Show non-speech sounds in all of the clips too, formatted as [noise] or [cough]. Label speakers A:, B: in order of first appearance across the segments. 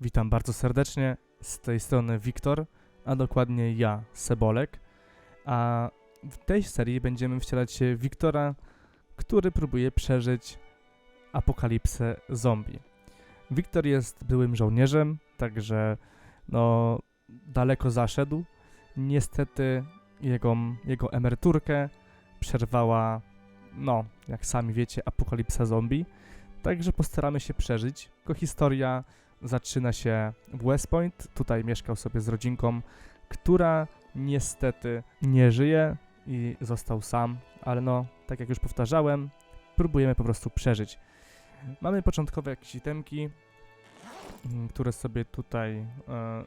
A: Witam bardzo serdecznie. Z tej strony Wiktor, a dokładnie ja, Sebolek. A w tej serii będziemy wcielać się Wiktora, który próbuje przeżyć apokalipsę zombie. Wiktor jest byłym żołnierzem, także no daleko zaszedł. Niestety jego, jego emeryturkę przerwała, no, jak sami wiecie, apokalipsa zombie. Także postaramy się przeżyć. Tylko historia zaczyna się w West Point. Tutaj mieszkał sobie z rodzinką, która niestety nie żyje i został sam, ale no, tak jak już powtarzałem, próbujemy po prostu przeżyć. Mamy początkowe jakieś itemki, mm, które sobie tutaj e,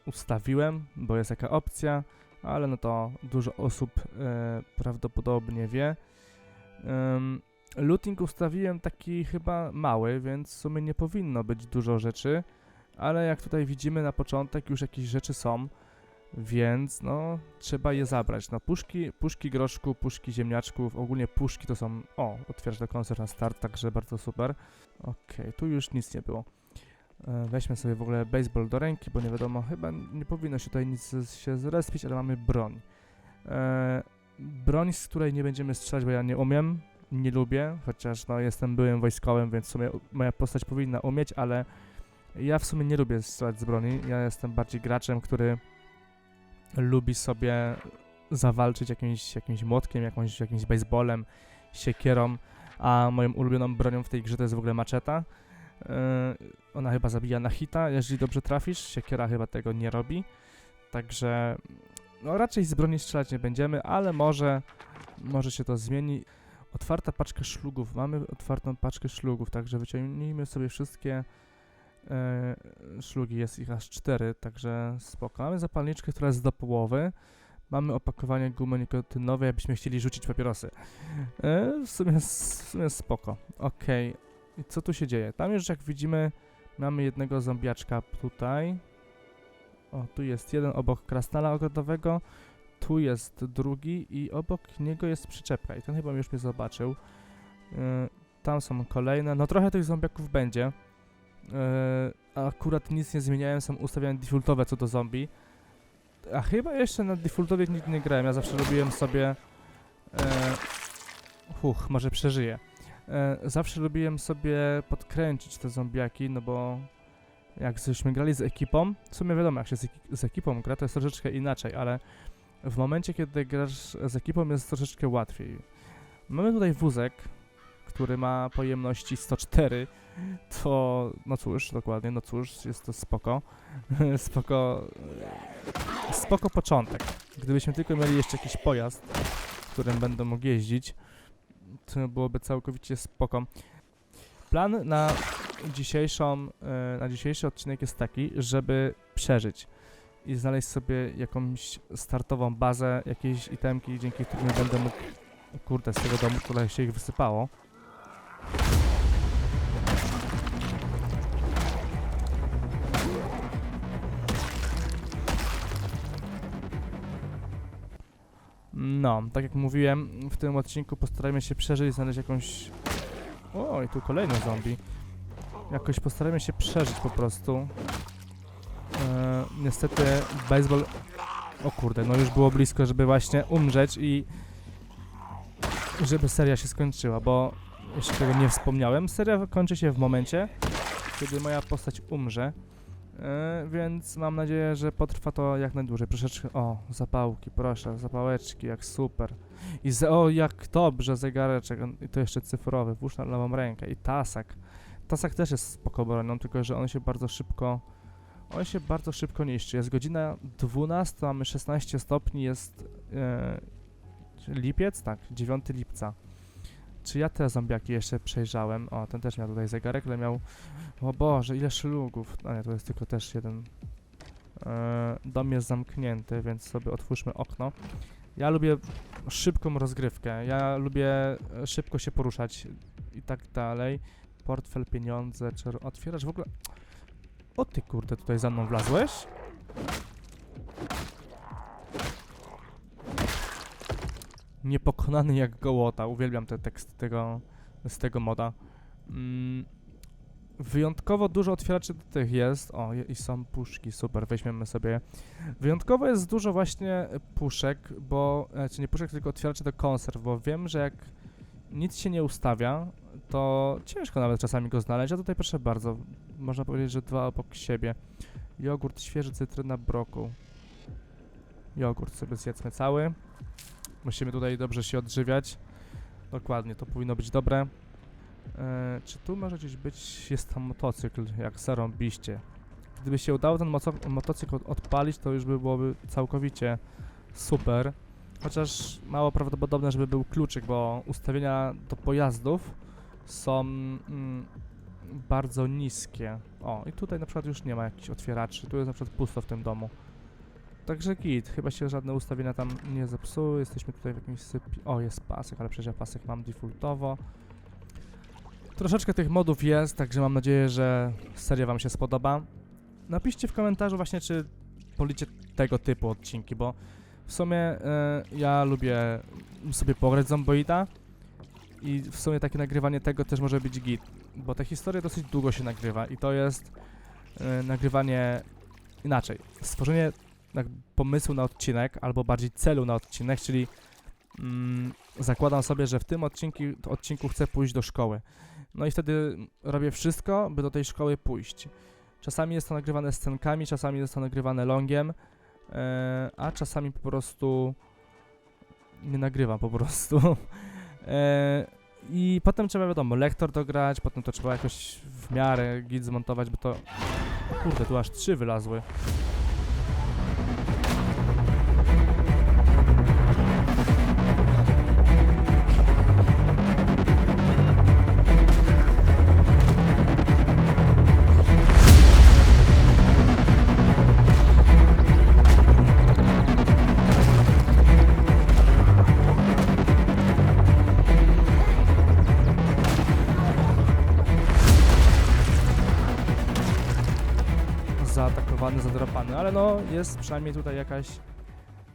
A: ustawiłem, bo jest jaka opcja, ale no to dużo osób e, prawdopodobnie wie. Looting ustawiłem taki chyba mały, więc w sumie nie powinno być dużo rzeczy, ale jak tutaj widzimy na początek już jakieś rzeczy są, więc no trzeba je zabrać. No puszki, puszki groszku, puszki ziemniaczków, ogólnie puszki to są, o, otwierasz do koncert na start, także bardzo super. Okej, tu już nic nie było. E, Weźmy sobie w ogóle baseball do ręki, bo nie wiadomo, chyba nie powinno się tutaj nic się zrespić, ale mamy broń. E, broń, z której nie będziemy strzelać, bo ja nie umiem, nie lubię, chociaż no jestem byłym wojskowym, więc w sumie moja postać powinna umieć, ale ja w sumie nie lubię strzelać z broni. Ja jestem bardziej graczem, który lubi sobie zawalczyć jakimś, jakimś młotkiem, jakąś, jakimś baseballem, siekierą, a moją ulubioną bronią w tej grze to jest w ogóle maczeta. Yy, ona chyba zabija na hita, jeżeli dobrze trafisz. Siekiera chyba tego nie robi. Także no raczej z broni strzelać nie będziemy, ale może, może się to zmieni. Otwarta paczka szlugów. Mamy otwartą paczkę szlugów, także wyciągnijmy sobie wszystkie szlugi. Jest ich aż cztery, także spoko. Mamy zapalniczkę, która jest do połowy. Mamy opakowanie gumy nikotynowej, jakbyśmy chcieli rzucić papierosy. E, w, sumie, w sumie spoko. Okej. I co tu się dzieje? Tam już jak widzimy, mamy jednego zombiaczka tutaj. O, tu jest jeden obok krasnala ogrodowego. Tu jest drugi i obok niego jest przyczepka. I ten chyba już mnie zobaczył. E, tam są kolejne. No trochę tych zombiaków będzie. E, akurat nic nie zmieniałem, są ustawione defaultowe co do zombie. A chyba jeszcze na defaultowie nigdy nie grałem. Ja zawsze lubiłem sobie. E, huch, może przeżyję. E, zawsze lubiłem sobie podkręcić te zombiaki, no bo jak żeśmy grali z ekipą, w sumie wiadomo, jak się z, z ekipą gra, to jest troszeczkę inaczej, ale w momencie, kiedy grasz z ekipą, jest troszeczkę łatwiej. Mamy tutaj wózek, który ma pojemności 104, to no cóż, dokładnie, no cóż, jest to spoko. [laughs] spoko. Spoko początek. Gdybyśmy tylko mieli jeszcze jakiś pojazd, którym będę mógł jeździć, to byłoby całkowicie spoko. Plan na dzisiejszą, e, na dzisiejszy odcinek jest taki, żeby przeżyć i znaleźć sobie jakąś startową bazę, jakieś itemki, dzięki którym będę mógł, kurde, z tego domu tutaj się ich wysypało. No, tak jak mówiłem, w tym odcinku postarajmy się przeżyć, znaleźć jakąś... O, i tu kolejny zombie. Jakoś postarajmy się przeżyć po prostu. E, niestety baseball... O kurde, no już było blisko, żeby właśnie umrzeć i... Żeby seria się skończyła, bo jeszcze tego nie wspomniałem. Seria kończy się w momencie, kiedy moja postać umrze. E, więc mam nadzieję, że potrwa to jak najdłużej. Troszeczkę. O, zapałki, proszę, zapałeczki, jak super. I o, jak dobrze, zegareczek. I to jeszcze cyfrowy, włóż na lewą rękę. I tasak. Tasak też jest spoko bronią, tylko że on się bardzo szybko. On się bardzo szybko niszczy. Jest godzina 12, mamy 16 stopni, jest. E, lipiec? Tak, 9 lipca. Czy ja te zombiaki jeszcze przejrzałem? O, ten też miał tutaj zegarek, ale miał o Boże, ile szlugów. A nie, to jest tylko też jeden. E, dom jest zamknięty, więc sobie otwórzmy okno. Ja lubię szybką rozgrywkę. Ja lubię e, szybko się poruszać i tak dalej. Portfel, pieniądze, czy otwierasz w ogóle... O ty kurde, tutaj za mną wlazłeś? Niepokonany jak gołota. Uwielbiam te teksty tego, z tego moda. Mm, wyjątkowo dużo otwieraczy do tych jest. O, i są puszki, super, weźmiemy sobie. Wyjątkowo jest dużo właśnie puszek, bo, znaczy nie puszek, tylko otwieraczy do konserw, bo wiem, że jak nic się nie ustawia, to ciężko nawet czasami go znaleźć, a tutaj proszę bardzo, można powiedzieć, że dwa obok siebie. Jogurt świeży, cytryna, brokuł. Jogurt sobie zjedzmy cały. Musimy tutaj dobrze się odżywiać. Dokładnie, to powinno być dobre. E, czy tu może gdzieś być, jest tam motocykl, jak zarąbiście. Gdyby się udało ten motocykl od- odpalić, to już by byłoby całkowicie super. Chociaż mało prawdopodobne, żeby był kluczyk, bo ustawienia do pojazdów są mm, bardzo niskie. O, i tutaj na przykład już nie ma jakichś otwieraczy, tu jest na przykład pusto w tym domu. Także git, chyba się żadne ustawienia tam nie zepsuły, jesteśmy tutaj w jakimś sypi... O, jest pasek, ale przecież ja pasek mam defaultowo. Troszeczkę tych modów jest, także mam nadzieję, że seria wam się spodoba. Napiszcie w komentarzu właśnie, czy policie tego typu odcinki, bo w sumie e, ja lubię sobie pograć Zomboida i w sumie takie nagrywanie tego też może być git, bo ta historia dosyć długo się nagrywa i to jest e, nagrywanie inaczej. Stworzenie pomysłu na odcinek, albo bardziej celu na odcinek, czyli mm, zakładam sobie, że w tym odcinku, odcinku chcę pójść do szkoły. No i wtedy robię wszystko, by do tej szkoły pójść. Czasami jest to nagrywane scenkami, czasami jest to nagrywane longiem, e, a czasami po prostu nie nagrywam po prostu. [laughs] e, I potem trzeba, wiadomo, lektor dograć, potem to trzeba jakoś w miarę git zmontować, by to... Kurde, tu aż trzy wylazły. Zaatakowany, zadrapany, ale no jest przynajmniej tutaj jakaś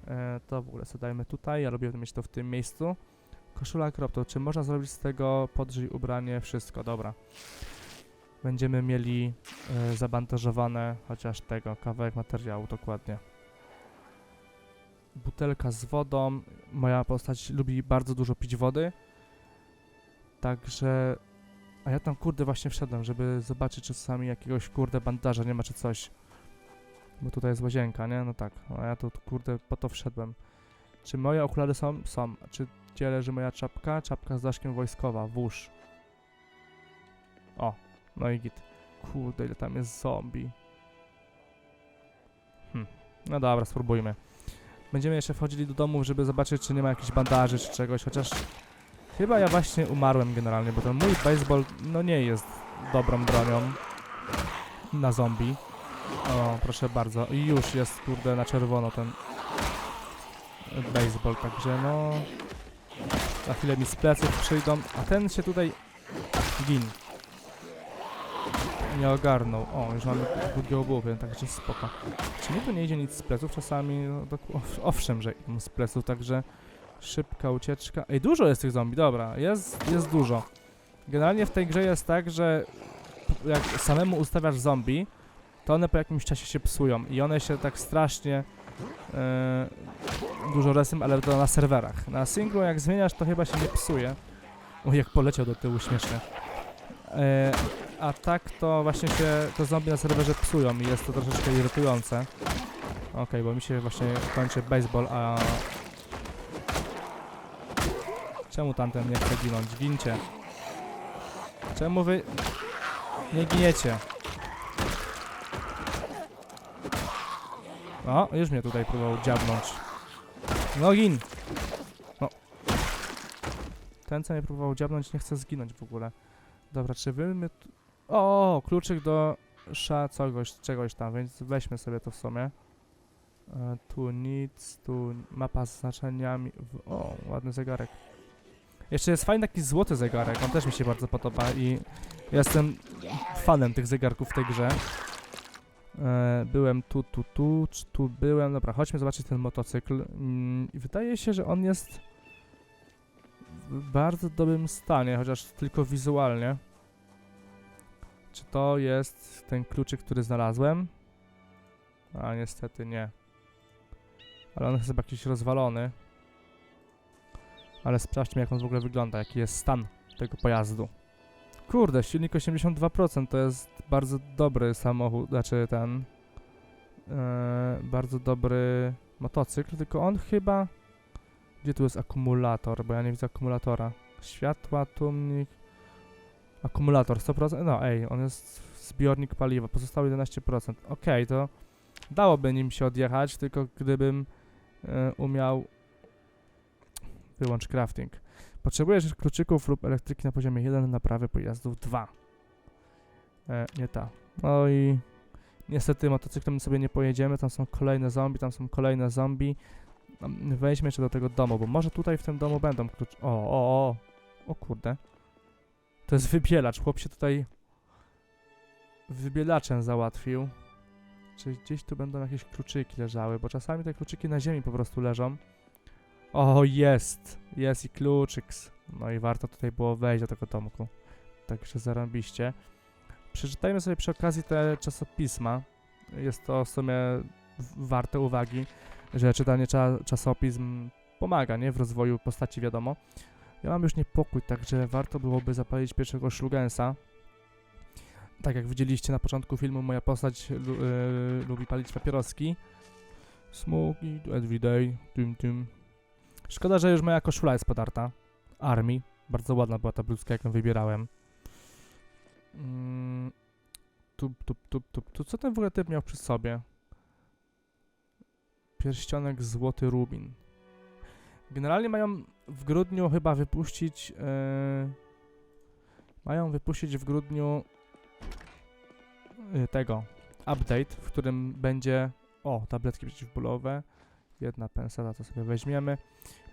A: e, to w ogóle sobie tutaj, ja lubię mieć to w tym miejscu. Koszula crop top, czy można zrobić z tego podrzyj ubranie, wszystko, dobra. Będziemy mieli e, zabandażowane chociaż tego, kawałek materiału dokładnie. Butelka z wodą, moja postać lubi bardzo dużo pić wody. Także a ja tam kurde właśnie wszedłem, żeby zobaczyć czy czasami jakiegoś kurde bandaża nie ma czy coś. Bo tutaj jest łazienka, nie? No tak. A ja tu kurde po to wszedłem. Czy moje okulary są? Są. Czy gdzie leży moja czapka? Czapka z daszkiem wojskowa. Wóż. O. No i git. Kurde, ile tam jest zombie. Hm. No dobra, spróbujmy. Będziemy jeszcze wchodzili do domu, żeby zobaczyć, czy nie ma jakichś bandaży, czy czegoś, chociaż Chyba ja właśnie umarłem generalnie, bo ten mój baseball no nie jest dobrą bronią na zombie. O, proszę bardzo. I już jest kurde na czerwono ten baseball, także no za chwilę mi z pleców przyjdą, a ten się tutaj gin. Nie ogarnął. O, już mamy drugie obuwie, także spoko. Czy mi tu nie idzie nic z pleców? Czasami, no, ow- owszem, że idą z pleców, także Szybka ucieczka. Ej, dużo jest tych zombie, dobra, jest, jest dużo. Generalnie w tej grze jest tak, że jak samemu ustawiasz zombie, to one po jakimś czasie się psują i one się tak strasznie e, dużo resym, ale to na serwerach. Na singlu jak zmieniasz, to chyba się nie psuje. O, jak poleciał do tyłu, śmiesznie. E, a tak to właśnie się te zombie na serwerze psują i jest to troszeczkę irytujące. Okej, bo mi się właśnie kończy baseball, a Czemu tamten nie chce ginąć? Gincie. Czemu wy nie giniecie? O, już mnie tutaj próbował dziabnąć. No gin! No. Ten, co mnie próbował dziabnąć, nie chce zginąć w ogóle. Dobra, czy wy my... O, kluczyk do sza czegoś, czegoś tam, więc weźmy sobie to w sumie. E, tu nic, tu mapa z znaczeniami. O, ładny zegarek. Jeszcze jest fajny taki złoty zegarek, on też mi się bardzo podoba i jestem fanem tych zegarków w tej grze. E, byłem tu, tu, tu, czy tu byłem. Dobra, chodźmy zobaczyć ten motocykl. Mm, i wydaje się, że on jest w bardzo dobrym stanie, chociaż tylko wizualnie. Czy to jest ten kluczyk, który znalazłem? A niestety nie. Ale on jest chyba jakiś rozwalony. Ale sprawdźmy jak on w ogóle wygląda, jaki jest stan tego pojazdu. Kurde, silnik 82% to jest bardzo dobry samochód, znaczy ten... e, bardzo dobry motocykl, tylko on chyba... Gdzie tu jest akumulator? Bo ja nie widzę akumulatora. Światła, tłumnik... Akumulator 100%. No ej, on jest zbiornik paliwa, pozostałe 11%. Okej, to dałoby nim się odjechać, tylko gdybym e, umiał... Wyłącz crafting. Potrzebujesz kluczyków lub elektryki na poziomie 1 naprawy pojazdów 2. E, nie ta. No i niestety motocyklem sobie nie pojedziemy, tam są kolejne zombie, tam są kolejne zombie. Um, Wejdźmy jeszcze do tego domu, bo może tutaj w tym domu będą klucz... O, o, o, o kurde. To jest wybielacz, chłop się tutaj wybielaczem załatwił. Czy gdzieś tu będą jakieś kluczyki leżały, bo czasami te kluczyki na ziemi po prostu leżą. O, jest! Jest i kluczyks. No i warto tutaj było wejść do tego domku. Także zarąbiście. Przeczytajmy sobie przy okazji te czasopisma. Jest to w sumie warte uwagi, że czytanie cza czasopism pomaga, nie? W rozwoju postaci, wiadomo. Ja mam już niepokój, także warto byłoby zapalić pierwszego szlugensa. Tak jak widzieliście na początku filmu, moja postać lu y, lubi palić papieroski. Smoke every day, tym, tym. Szkoda, że już moja koszula jest podarta. Armii. Bardzo ładna była ta bluzka, jak ją wybierałem. Mm. Tup, tup, tup, tup, tup. Co ten w ogóle typ miał przy sobie? Pierścionek złoty rubin. Generalnie mają w grudniu chyba wypuścić... Yy, mają wypuścić w grudniu yy, tego update, w którym będzie... O, tabletki przeciwbólowe. Jedna pensata to sobie weźmiemy.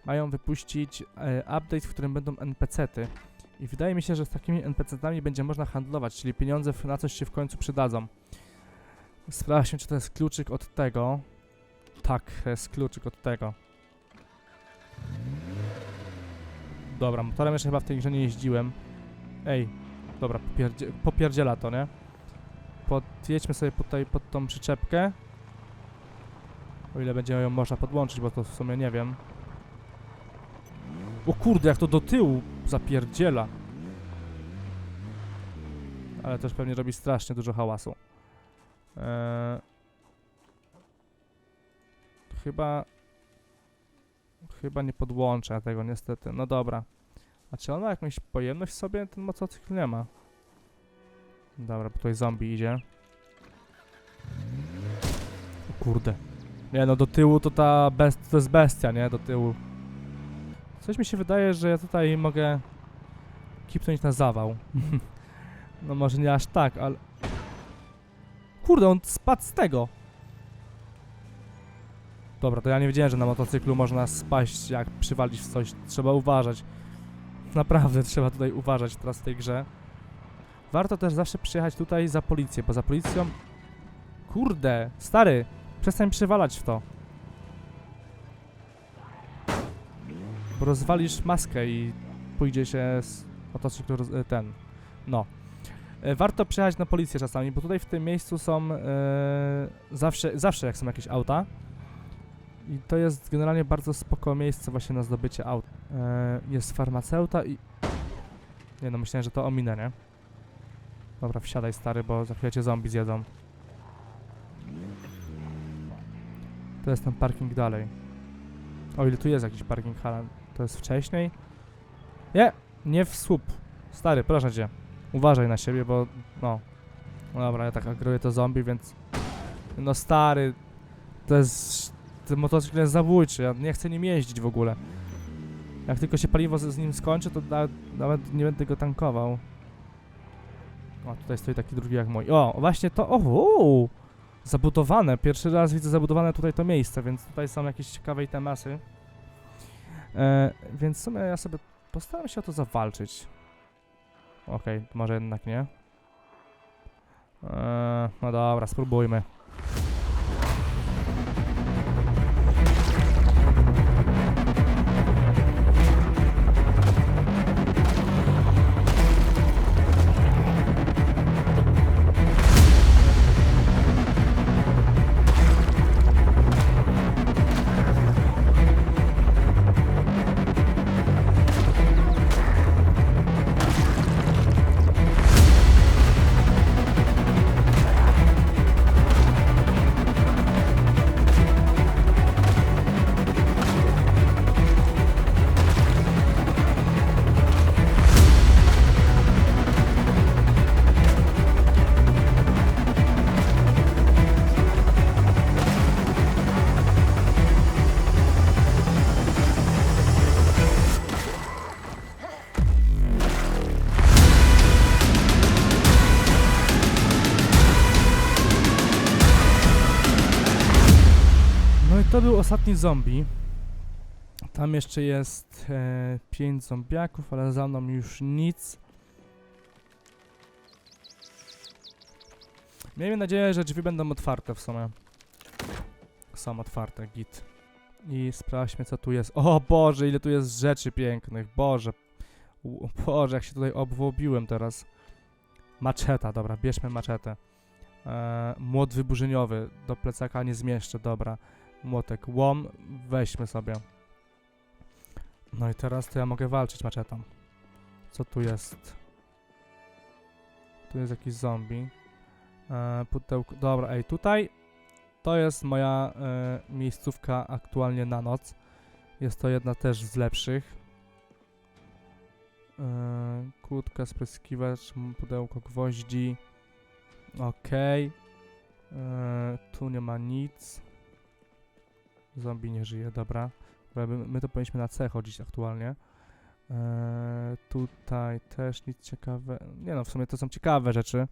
A: Mają wypuścić e, update, w którym będą NPC-ty. I wydaje mi się, że z takimi NPC-tami będzie można handlować, czyli pieniądze na coś się w końcu przydadzą. Sprawdźmy, czy to jest kluczyk od tego. Tak, jest kluczyk od tego. Dobra, motorem jeszcze chyba w tej grze nie jeździłem. Ej, dobra, popierdzie popierdziela to, nie? Podjedźmy sobie tutaj pod tą przyczepkę. O ile będzie ją można podłączyć, bo to w sumie nie wiem. O kurde, jak to do tyłu zapierdziela. Ale też pewnie robi strasznie dużo hałasu. Eee, chyba... Chyba nie podłączę tego niestety. No dobra. A czy on ma jakąś pojemność sobie? Ten motocykl nie ma. Dobra, bo tutaj zombie idzie. O kurde. Nie no, do tyłu to ta best, to jest bestia, nie? Do tyłu. Coś mi się wydaje, że ja tutaj mogę kipnąć na zawał. [laughs] no może nie aż tak, ale... Kurde, on spadł z tego. Dobra, to ja nie wiedziałem, że na motocyklu można spaść, jak przywalić w coś. Trzeba uważać. Naprawdę trzeba tutaj uważać teraz w tej grze. Warto też zawsze przyjechać tutaj za policję, bo za policją... Kurde, stary, przestań przywalać w to. Rozwalisz maskę i pójdzie się z roz- e, ten. No. E, Warto przyjechać na policję czasami, bo tutaj w tym miejscu są e, zawsze, zawsze jak są jakieś auta. I to jest generalnie bardzo spoko miejsce właśnie na zdobycie aut. E, jest farmaceuta i... Nie no, myślałem, że to ominę, nie? Dobra, wsiadaj stary, bo za chwilę cię zombie zjedzą. To jest ten parking dalej. O ile tu jest jakiś parking hala, to jest wcześniej? Nie, nie w słup. Stary, proszę cię. Uważaj na siebie, bo no. No dobra, ja tak agruję to zombie, więc... No stary, to jest... Ten motocykl jest zabójczy, ja nie chcę nim jeździć w ogóle. Jak tylko się paliwo z, nim skończy, to na, nawet nie będę go tankował. O, tutaj stoi taki drugi jak mój. O, właśnie to... O, o, zabudowane. Pierwszy raz widzę zabudowane tutaj to miejsce, więc tutaj są jakieś ciekawe temasy. E, więc w sumie ja sobie postaram się o to zawalczyć. Okej, może jednak nie. E, no dobra, spróbujmy. Ostatni zombie. Tam jeszcze jest e, 5 zombiaków, ale za mną już nic. Miejmy nadzieję, że drzwi będą otwarte w sumie. Są otwarte, git. I sprawdźmy co tu jest. O Boże, ile tu jest rzeczy pięknych. Boże. U, Boże, jak się tutaj obwobiłem teraz. Maczeta, dobra, bierzmy maczetę. E, młot wyburzeniowy. Do plecaka nie zmieszczę, dobra. Młotek, łom, weźmy sobie. No i teraz to ja mogę walczyć maczetą. Co tu jest? Tu jest jakiś zombie. E, pudełko, dobra, ej, tutaj to jest moja e, miejscówka aktualnie na noc. Jest to jedna też z lepszych. E, kłódka, spryskiwacz, pudełko gwoździ. Okej. E, tu nie ma nic. Zombie nie żyje, dobra. My, to powinniśmy na C chodzić aktualnie. E, tutaj też nic ciekawe. Nie no, w sumie to są ciekawe rzeczy.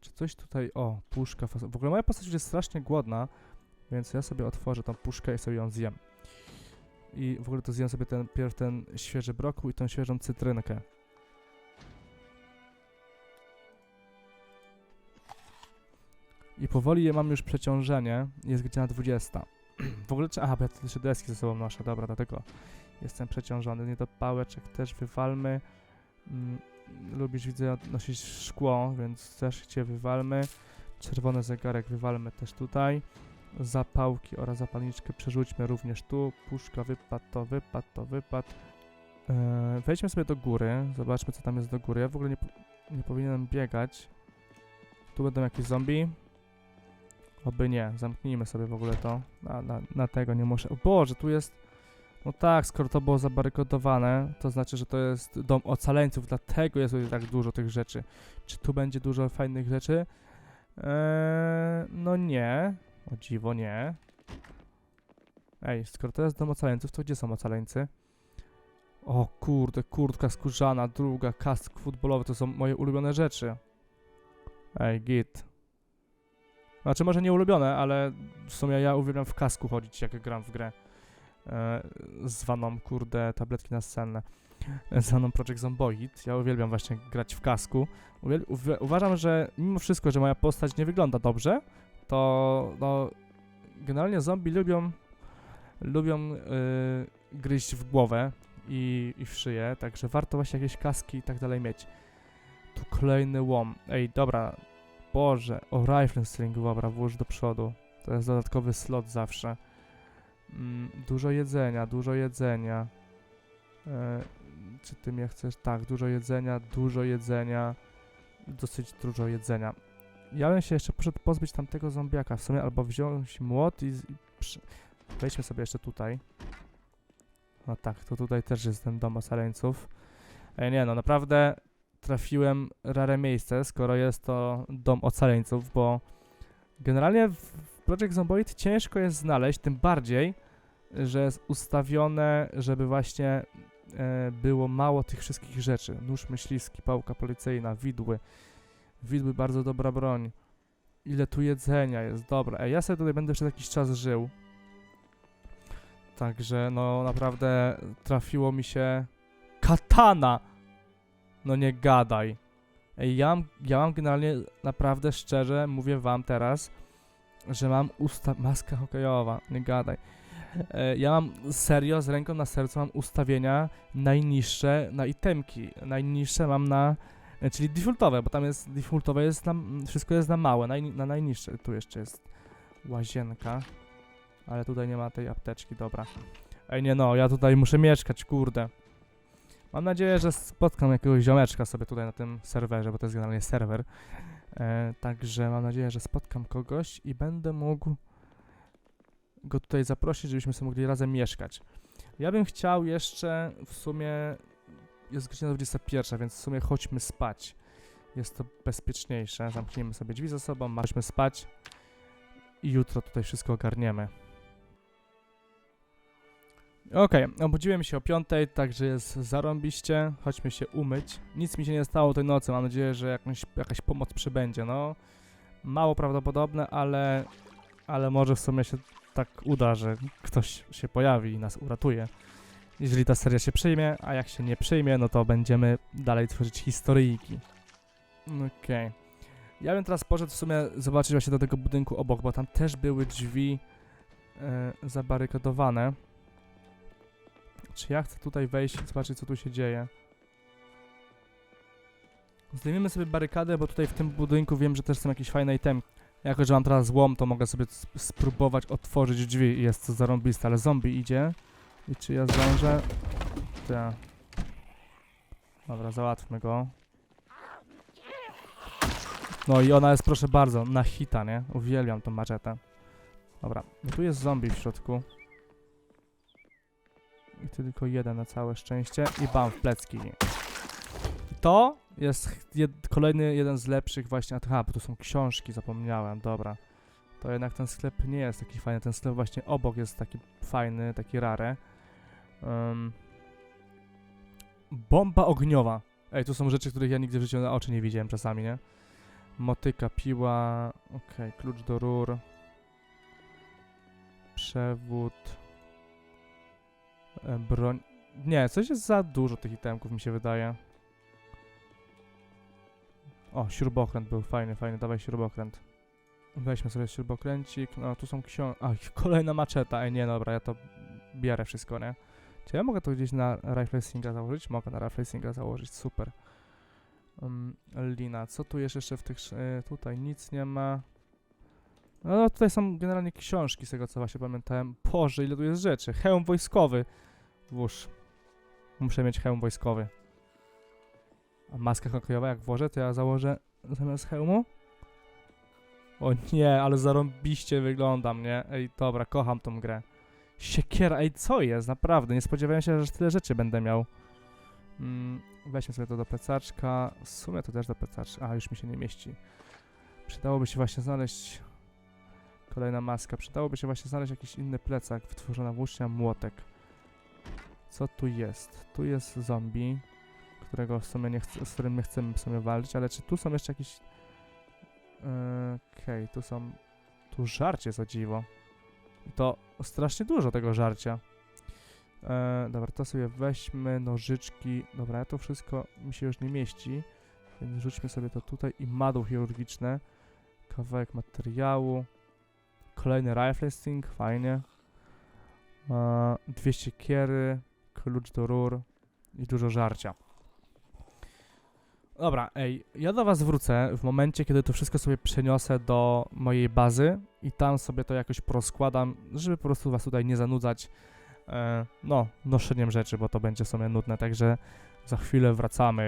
A: Czy coś tutaj... O, puszka. W ogóle moja postać już jest strasznie głodna, więc ja sobie otworzę tą puszkę i sobie ją zjem. I w ogóle to zjem sobie ten, pierw ten świeży brokuł i tą świeżą cytrynkę. I powoli mam już przeciążenie. Jest godzina 20. w ogóle... czy- Aha, bo ja jeszcze deski ze sobą noszę. Dobra, dlatego jestem przeciążony. Nie do pałeczek też wywalmy. Mm, lubisz, widzę, nosić szkło, więc też cię wywalmy. Czerwony zegarek wywalmy też tutaj. Zapałki oraz zapalniczkę przerzućmy również tu. Puszka wypadł, to wypadł, to wypadł. Eee, wejdźmy sobie do góry, zobaczmy co tam jest do góry. Ja w ogóle nie, nie powinienem biegać. Tu będą jakieś zombie. Oby nie, zamknijmy sobie w ogóle to. Na, na, na tego nie muszę. O Boże, tu jest... No tak, skoro to było zabarykodowane, to znaczy, że to jest dom ocaleńców, dlatego jest tutaj tak dużo tych rzeczy. Czy tu będzie dużo fajnych rzeczy? Eee, no nie. O dziwo, nie. Ej, skoro to jest dom ocaleńców, to gdzie są ocaleńcy? O kurde, kurtka skórzana, druga, kask futbolowy, to są moje ulubione rzeczy. Ej, git. Znaczy może nie ulubione, ale w sumie ja uwielbiam w kasku chodzić, jak gram w grę. E, zwaną, kurde, tabletki nasenne. E, Zwaną Project Zomboid. Ja uwielbiam właśnie grać w kasku. Uwiel uwi- uważam, że mimo wszystko, że moja postać nie wygląda dobrze, to no, generalnie zombie lubią lubią y, gryźć w głowę i, i w szyję, także warto właśnie jakieś kaski i tak dalej mieć. Tu kolejny łom. Ej, dobra. Boże, o rifle sling, dobra, włóż do przodu. To jest dodatkowy slot zawsze. Mm, dużo jedzenia, dużo jedzenia. E, czy ty mnie chcesz? Tak, dużo jedzenia, dużo jedzenia. Dosyć dużo jedzenia. Ja bym się jeszcze poszedł pozbyć tamtego zombiaka w sumie, albo wziąć młot i, i przy... Wejdźmy sobie jeszcze tutaj. No tak, to tutaj też jest ten dom osaleńców. Ej, nie no, naprawdę trafiłem rare miejsce, skoro jest to dom ocaleńców, bo generalnie w Project Zomboid ciężko jest znaleźć, tym bardziej, że jest ustawione, żeby właśnie e, było mało tych wszystkich rzeczy. Nóż myśliwski, pałka policyjna, widły. Widły bardzo dobra broń. Ile tu jedzenia jest, dobra. Ej, ja sobie tutaj będę przez jakiś czas żył. Także no naprawdę trafiło mi się katana. No nie gadaj. Ja mam, ja mam generalnie naprawdę szczerze, mówię wam teraz, że mam usta... [laughs] Maska hokejowa, nie gadaj. E, ja mam serio, z ręką na sercu mam ustawienia najniższe na itemki. Najniższe mam na... e, Czyli defaultowe, bo tam jest defaultowe jest na... Wszystko jest na małe, naj, na najniższe. Tu jeszcze jest łazienka. Ale tutaj nie ma tej apteczki, dobra. Ej, nie no, ja tutaj muszę mieszkać, kurde. Mam nadzieję, że spotkam jakiegoś ziomeczka sobie tutaj na tym serwerze, bo to jest generalnie serwer. E, także mam nadzieję, że spotkam kogoś i będę mógł go tutaj zaprosić, żebyśmy sobie mogli razem mieszkać. Ja bym chciał jeszcze w sumie. Jest godzina 21, więc w sumie chodźmy spać. Jest to bezpieczniejsze. Zamkniemy sobie drzwi za sobą, chodźmy spać i jutro tutaj wszystko ogarniemy. Okej, obudziłem się o 5, także jest zarąbiście. Chodźmy się umyć. Nic mi się nie stało tej nocy. Mam nadzieję, że jakąś, jakaś pomoc przybędzie. No, mało prawdopodobne, ale, ale może w sumie się tak uda, że ktoś się pojawi i nas uratuje. Jeżeli ta seria się przyjmie, a jak się nie przyjmie, no to będziemy dalej tworzyć historyjki. Okej. Ja bym teraz poszedł w sumie zobaczyć właśnie do tego budynku obok, bo tam też były drzwi e, zabarykadowane. Czy ja chcę tutaj wejść i zobaczyć, co tu się dzieje? Zdejmiemy sobie barykadę, bo tutaj w tym budynku wiem, że też są jakieś fajne itemy. Jako, że mam teraz złom, to mogę sobie sp- spróbować otworzyć drzwi jest to zarąbiste, ale zombie idzie. I czy ja zdążę? Tak. Dobra, załatwmy go. No i ona jest, proszę bardzo, na hita, nie? Uwielbiam tą maczetę. Dobra, tu jest zombie w środku. I tylko jeden na całe szczęście. I bam, w plecki. To jest jed kolejny jeden z lepszych właśnie... Aha, bo są książki, zapomniałem, dobra. To jednak ten sklep nie jest taki fajny. Ten sklep właśnie obok jest taki fajny, taki rare. Ym. bomba ogniowa. Ej, tu są rzeczy, których ja nigdy w życiu na oczy nie widziałem czasami, nie? Motyka, piła, okej, klucz do rur, przewód, broń. Nie, coś jest za dużo tych itemków, mi się wydaje. O, śrubokręt był fajny, fajny, dawaj śrubokręt. Weźmy sobie śrubokręcik, no tu są książki, a [laughs] kolejna maczeta, ej nie, dobra, ja to bierę wszystko, nie? Czy ja mogę to gdzieś na Rifle Singa założyć? Mogę na Rifle Singa założyć, super. Um, lina, co tu jest jeszcze w tych... Y, tutaj nic nie ma. No tutaj są generalnie książki z tego co właśnie pamiętałem. Boże, ile tu jest rzeczy. Hełm wojskowy. Włóż. Muszę mieć hełm wojskowy. A maska hokejowa jak włożę, to ja założę zamiast hełmu? O nie, ale zarąbiście wyglądam, nie? Ej, dobra, kocham tą grę. Siekiera, ej, co jest? Naprawdę, nie spodziewałem się, że tyle rzeczy będę miał. Mm, weźmy sobie to do plecaczka. W sumie to też do plecaczka. A, już mi się nie mieści. Przydałoby się właśnie znaleźć... Kolejna maska. Przydałoby się właśnie znaleźć jakiś inny plecak. Wytworzona włócznia, młotek. Co tu jest? Tu jest zombie, którego w sumie nie z którym my chcemy w sumie walczyć, ale czy tu są jeszcze jakieś... Yy, Okej, tu są... Tu żarcie o dziwo. To strasznie dużo tego żarcia. E, dobra, to sobie weźmy, nożyczki. Dobra, to wszystko mi się już nie mieści. Więc rzućmy sobie to tutaj i madło chirurgiczne. Kawałek materiału. Kolejny rifle sting, fajnie. E, dwie siekiery, klucz do rur i dużo żarcia. Dobra, ej, ja do was wrócę w momencie, kiedy to wszystko sobie przeniosę do mojej bazy i tam sobie to jakoś porozkładam, żeby po prostu was tutaj nie zanudzać e, no, noszeniem rzeczy, bo to będzie w sumie nudne, także za chwilę wracamy.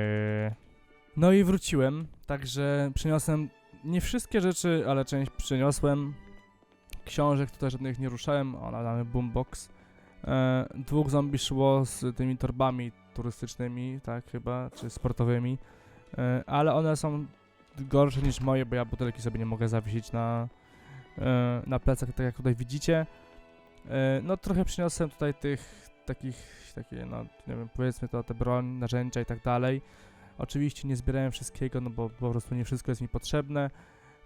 A: No i wróciłem, także przyniosłem nie wszystkie rzeczy, ale część przyniosłem. Książek tutaj żadnych nie ruszałem, o, mamy boombox. E, dwóch zombie szło z tymi torbami turystycznymi, tak chyba, czy sportowymi, e, ale one są gorsze niż moje, bo ja butelki sobie nie mogę zawiesić na, e, na plecach, tak jak tutaj widzicie. E, No trochę przyniosłem tutaj tych takich, takie no nie wiem, powiedzmy to te broń, narzędzia i tak dalej. Oczywiście nie zbierałem wszystkiego, no bo po prostu nie wszystko jest mi potrzebne.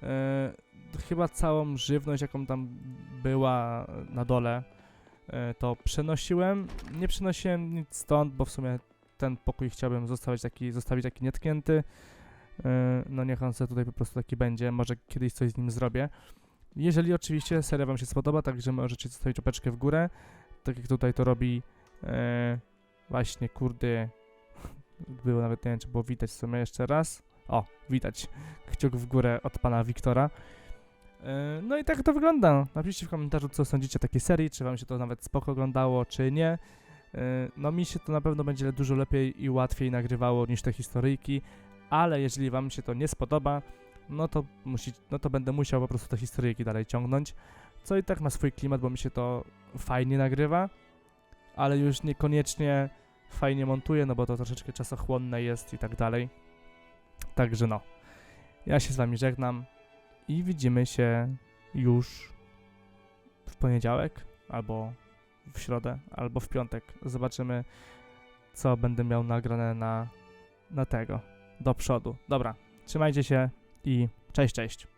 A: E, chyba całą żywność, jaką tam była na dole, to przenosiłem. Nie przenosiłem nic stąd, bo w sumie ten pokój chciałbym zostawić taki, zostawić taki nietknięty. E, no niech on sobie tutaj po prostu taki będzie, może kiedyś coś z nim zrobię. Jeżeli oczywiście seria Wam się spodoba, także możecie zostawić łapeczkę w górę, tak jak tutaj to robi e, właśnie, kurde, [laughs] było nawet, nie wiem, czy było widać w sumie jeszcze raz. O, widać, kciuk w górę od pana Wiktora. E, no i tak to wygląda. Napiszcie w komentarzu, co sądzicie o takiej serii, czy Wam się to nawet spoko oglądało, czy nie. E, no mi się to na pewno będzie dużo lepiej i łatwiej nagrywało niż te historyjki, ale jeżeli Wam się to nie spodoba, no to, musi, no to będę musiał po prostu te historyjki dalej ciągnąć, co i tak ma swój klimat, bo mi się to fajnie nagrywa, ale już niekoniecznie fajnie montuje, no bo to troszeczkę czasochłonne jest i tak dalej. Także no, ja się z wami żegnam i widzimy się już w poniedziałek, albo w środę, albo w piątek. Zobaczymy, co będę miał nagrane na, na tego, do przodu. Dobra, trzymajcie się i cześć, cześć.